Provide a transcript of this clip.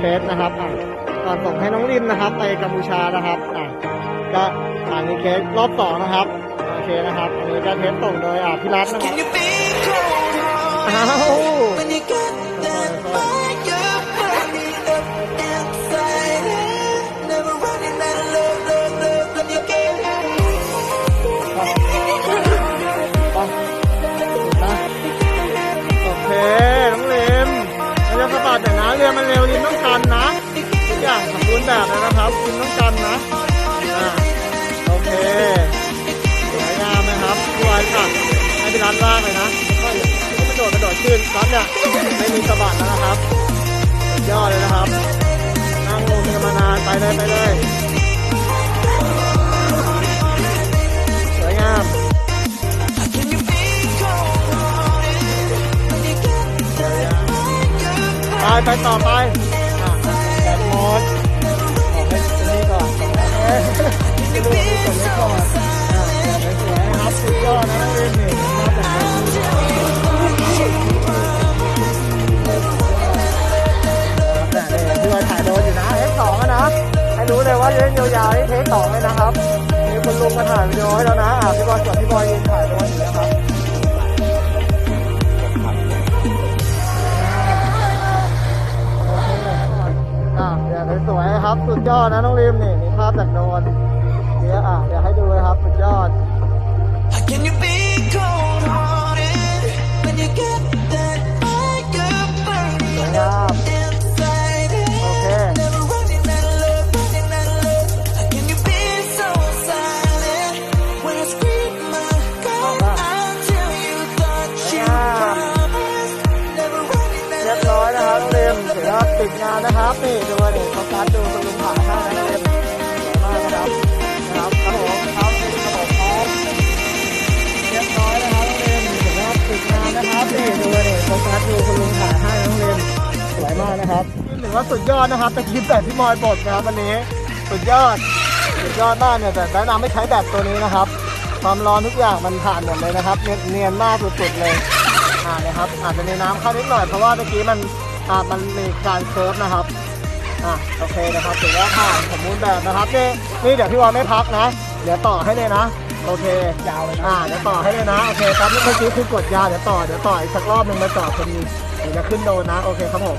เคสนะครับอะก่อนส่งให้น้องริมนะครับ ไปกัมพูชานะครับอะก็อ่ามีเคสรอบสองนะครับโอเคนะครับ อันนี้ก็เทสส่งโดยอ่าพี่รัตน์นะครับ Can you be cold อ้าว นะครับริมต้องกันนะอ่าโอเคสวยงามนะครับพี่วายค่ะให้พี่รัตน์ว่างเลยนะก็กระโดดกระโดดขึ้นรัตน์เนี่ยไม่มีสะบัดแล้วนะครับยอดเลยนะครับนั่งงงกันมานานไปเลยไปเลยสวยงามไปไปต่อไปแบตหมด ไม่รู้ว่ามีส่งไว้ก่อนอะสวยครับสุดยอดนะนักเรียนเนี่ยพี่วันถ่ายโดนอยู่นะเทคสองนะ ให้รู้เลยว่าเล่นยาวๆนี่เทคสองเลยนะครับมีคุณลุงมาถ่ายวิดีโอให้แล้วนะพี่บอลกับพี่บอยยืนถ่ายโดนอยู่นะครับอะเดี๋ยวสวยครับ สุดยอดนะน้องริมนี่มีภาพจากโดร นเดี๋ยวอ่ะเดี๋ยวให้ดูเลยครับ สุดยอด Can you be cold hearted when you get that fire burning สวยงาม inside? โอเค Never running out of love, running out of love. Can you be so silent when I scream my call until you thought you promised? Never running เรีย out บ of ร้อย love. นะครับน้องริมเดี๋ยวติดงานนะครับนี่ดูนี่เขาการดดูคุณลุง นะครับหรือว่าสุดยอดนะครับตะกี้แบบที่มอยบดนะครับวันนี้สุดยอดสุดยอดมากเนี่ยแต่แนะนำไม่ใช้แบตตัวนี้นะครับ ความร้อนทุกอย่างมันผ่านหมดเลยนะครับ เนียนมากสุดๆเลยอ่านะครับ อาจจะมีน้ำเข้านิดหน่อยเพราะว่าเมื่อกี้มันอ่ามันมีการเซิร์ฟนะครับอ่าโอเคนะครับถือว่าผ่านสมบูรณ์แบบนะครับนี่นี่เดี๋ยวพี่วอนไม่พักนะ เดี๋ยวต่อให้เลยนะ โอเคยาวเลยอ่าเดี๋ยวต่อให้เลยนะโอเคครับเมื่อกี้คือกดยาเดี๋ยวต่อเดี๋ยวต่ออีกสักรอบหนึ่งมาต่อพอดีเดี๋ยวจะขึ้นโดนนะ โอเคครับผม